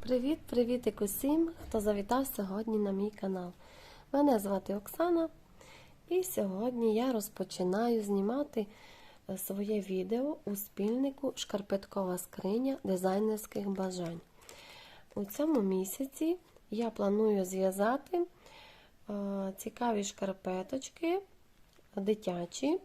Привіт-привіт усім, хто завітав сьогодні на мій канал. Мене звати Оксана, і сьогодні я розпочинаю знімати е, своє відео у спільнику Шкарпеткова скриня дизайнерських бажань. У цьому місяці я планую зв'язати е, цікаві шкарпеточки дитячі.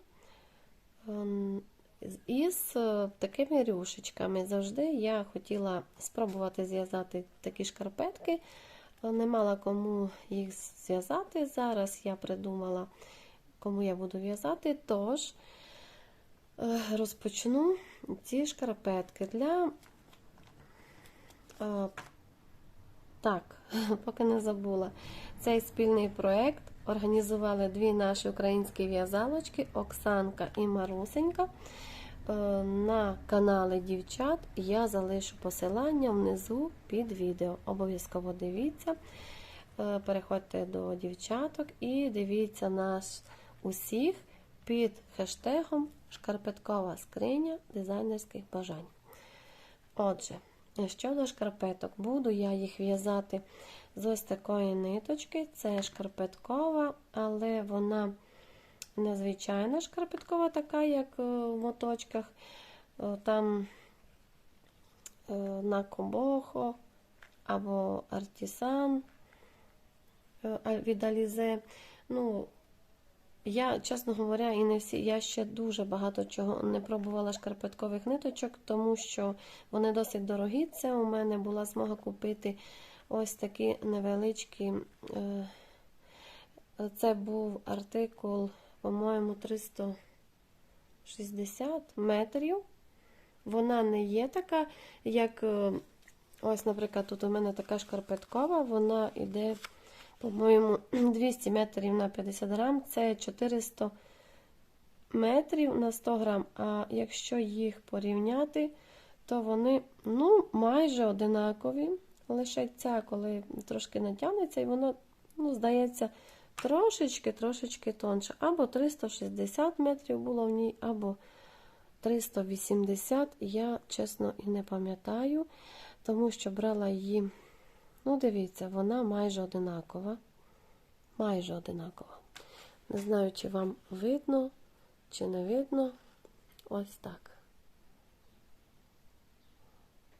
Із е, такими рюшечками. Завжди я хотіла спробувати зв'язати такі шкарпетки, але не мала кому їх зв'язати. Зараз я придумала, кому я буду в'язати, тож е, розпочну ці шкарпетки для. е, Так, поки не забула. Цей спільний проєкт організували дві наші українські в'язалочки Оксанка і Марусенька. Е, На канали дівчат я залишу посилання внизу під відео. Обов'язково дивіться, Е, переходьте до дівчаток і дивіться нас усіх під хештегом Шкарпеткова скриня дизайнерських бажань. Отже, щодо шкарпеток, буду я їх в'язати з ось такої ниточки. Це шкарпеткова, але вона незвичайна шкарпеткова, така, як е, в моточках. Е, Там е, на Кобохо або Артісан від Алізе. Ну, я, чесно говоря, і не всі, я ще дуже багато чого не пробувала шкарпеткових ниточок, тому що вони досить дорогі. Це у мене була змога купити ось такі невеличкі. е, Це був артикул, по-моєму, 360 метрів. Вона не є така, як, е, ось, наприклад, тут у мене така шкарпеткова, вона йде, по-моєму, 200 метрів на 50 грам, це 400 метрів на 100 грам. А якщо їх порівняти, то вони ну, майже одинакові. Лише ця, коли трошки натягнеться, і воно, ну, здається, трошечки-трошечки тонше. Або 360 метрів було в ній, або 380, я, чесно, і не пам'ятаю, тому що брала її, ну, дивіться, вона майже одинакова. Майже одинакова. Не знаю, чи вам видно, чи не видно. Ось так.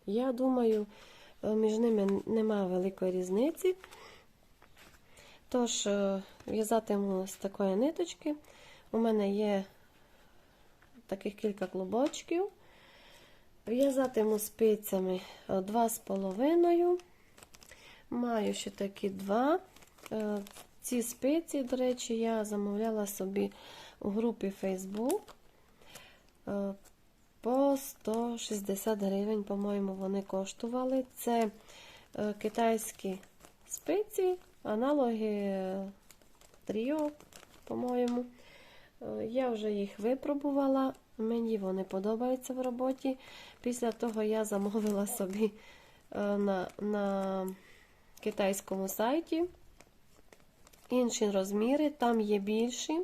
Я думаю, між ними немає великої різниці. Тож, е, в'язатиму з такої ниточки. У мене є таких кілька клубочків. В'язатиму спицями 2,5. Маю ще такі два. Е, Ці спиці, до речі, я замовляла собі у групі Facebook. Е, По 160 гривень, по-моєму, вони коштували. Це е, китайські спиці, аналоги тріо, по-моєму. Я вже їх випробувала, мені вони подобаються в роботі. Після того я замовила собі на, на китайському сайті інші розміри, там є більші.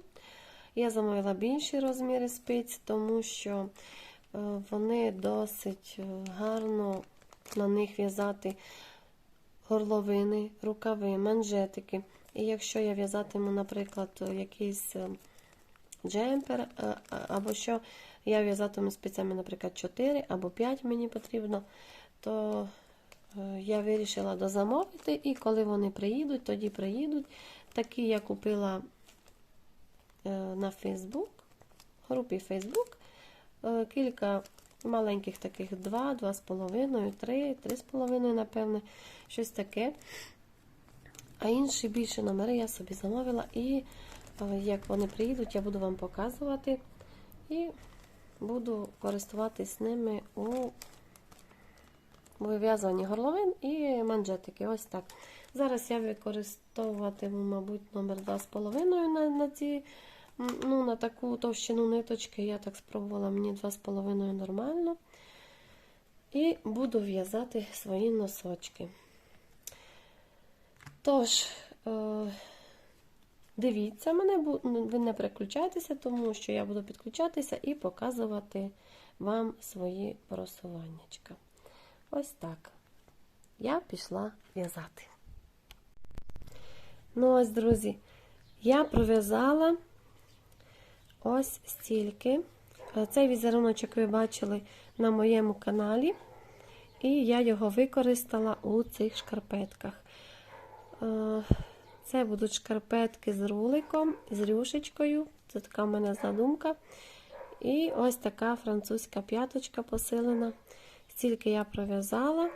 Я замовила більші розміри спиць, тому що е, вони досить е, гарно на них в'язати горловини, рукави, манжетики. І якщо я в'язатиму, наприклад, якийсь е, джемпер, або що я в'язатиму спицями, наприклад, 4 або 5 мені потрібно, то я вирішила дозамовити, і коли вони приїдуть, тоді приїдуть. Такі я купила е, на Facebook, групі Facebook. Е, Кілька маленьких таких 2, 2,5, 3, 3,5, напевне, щось таке. А інші більше номери я собі замовила, і е, як вони приїдуть, я буду вам показувати і буду користуватись ними у вив'язуванні горловин і манжетики. Ось так. Зараз я використовуватиму, мабуть, номер 2,5 на, на ці, ну, на таку товщину ниточки. Я так спробувала, мені 2,5 нормально. І буду в'язати свої носочки. Тож, е, дивіться мене, ви не переключайтеся, тому що я буду підключатися і показувати вам свої просуваннячка. Ось так. я пішла в'язати. Ну ось, друзі, я пров'язала ось стільки. Е, Цей візеруночок ви бачили на моєму каналі, і я його використала у цих шкарпетках. Е, Це будуть шкарпетки з руликом, з рюшечкою. Це така в мене задумка. І ось така французька п'яточка посилена. Стільки я пров'язала.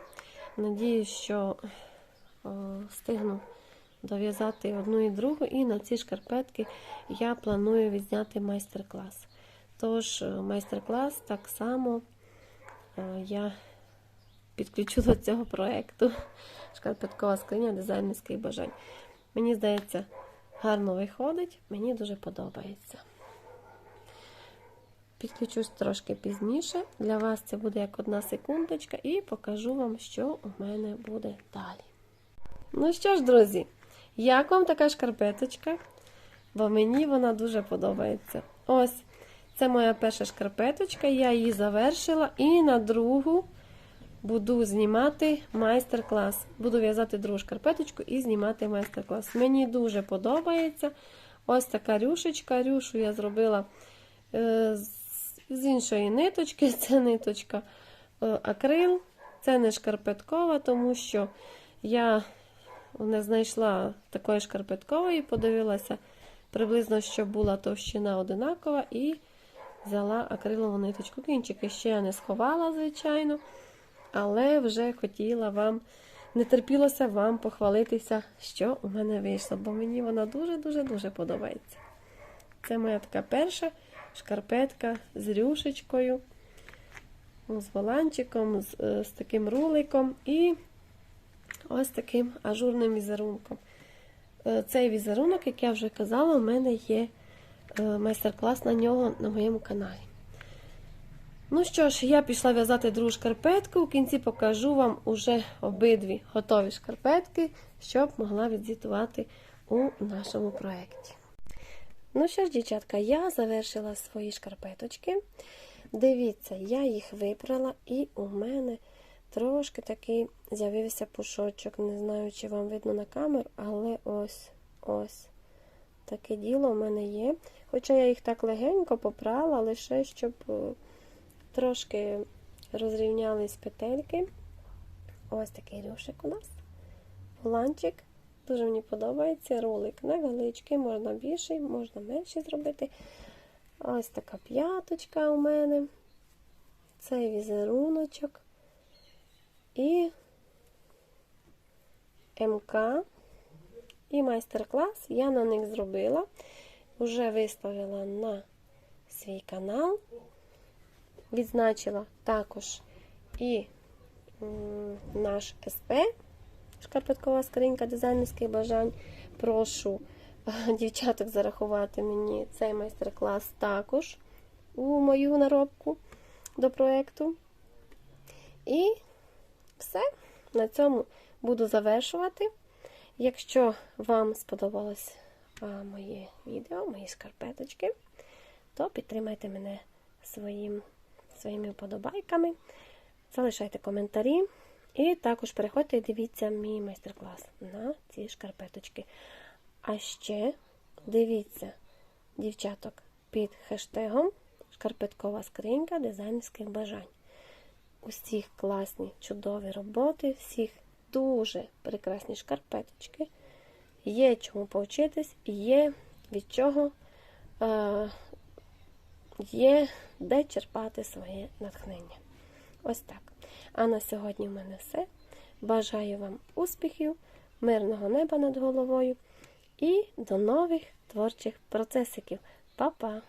Надіюсь, що встигну дов'язати одну і другу. І на ці шкарпетки я планую відзняти майстер-клас. Тож, е, майстер-клас так само е, я підключу до цього проєкту. Шкарпеткова скриня дизайнерських бажань. Мені здається, гарно виходить, мені дуже подобається. Підключусь трошки пізніше. Для вас це буде як одна секундочка, і покажу вам, що у мене буде далі. Ну що ж, друзі, як вам така шкарпеточка? Бо мені вона дуже подобається. Ось, це моя перша шкарпеточка, я її завершила, і на другу буду знімати майстер-клас. Буду в'язати другу шкарпеточку і знімати майстер-клас. Мені дуже подобається. Ось така рюшечка. Рюшу я зробила е, з, з іншої ниточки. Це ниточка е, акрил. Це не шкарпеткова, тому що я не знайшла такої шкарпеткової, подивилася приблизно, щоб була товщина одинакова, і взяла акрилову ниточку. Кінчики ще я не сховала, звичайно, але вже хотіла вам, не терпілося вам похвалитися, що у мене вийшло, бо мені вона дуже-дуже-дуже подобається. Це моя така перша шкарпетка з рюшечкою, з воланчиком, з, е, з таким руликом і ось таким ажурним візерунком. Е, Цей візерунок, як я вже казала, у мене є е, майстер-клас на нього на моєму каналі. Ну що ж, я пішла в'язати другу шкарпетку. У кінці покажу вам уже обидві готові шкарпетки, щоб могла відзвітувати у нашому проєкті. Ну що ж, дівчатка, я завершила свої шкарпеточки. Дивіться, я їх випрала, і у мене трошки такий з'явився пушочок. Не знаю, чи вам видно на камеру, але ось ось таке діло у мене є. Хоча я їх так легенько попрала, лише щоб е, трошки розрівнялись петельки. Ось такий рюшик у нас. Воланчик. Дуже мені подобається ролик невеличкий, можна більший, можна менший зробити. Ось така п'яточка у мене. Цей візеруночок. І МК. І майстер-клас я на них зробила. Вже виставила на свій канал. Відзначила також і наш СП, шкарпеткова скринька дизайнерських бажань. Прошу е, дівчаток зарахувати мені цей майстер-клас також у мою наробку до проєкту. І все. На цьому буду завершувати. Якщо вам сподобалось моє відео, мої шкарпеточки, то підтримайте мене своїм, своїми вподобайками, залишайте коментарі. І також переходьте і дивіться мій майстер-клас на ці шкарпеточки. А ще дивіться, дівчаток, під хештегом шкарпеткова скринька дизайнерських бажань. Усіх класні, чудові роботи, всіх дуже прекрасні шкарпеточки. Є чому повчитись, є від чого е, є де черпати своє натхнення. Ось так. А на сьогодні в мене все. Бажаю вам успіхів, мирного неба над головою і до нових творчих процесиків. Па-па!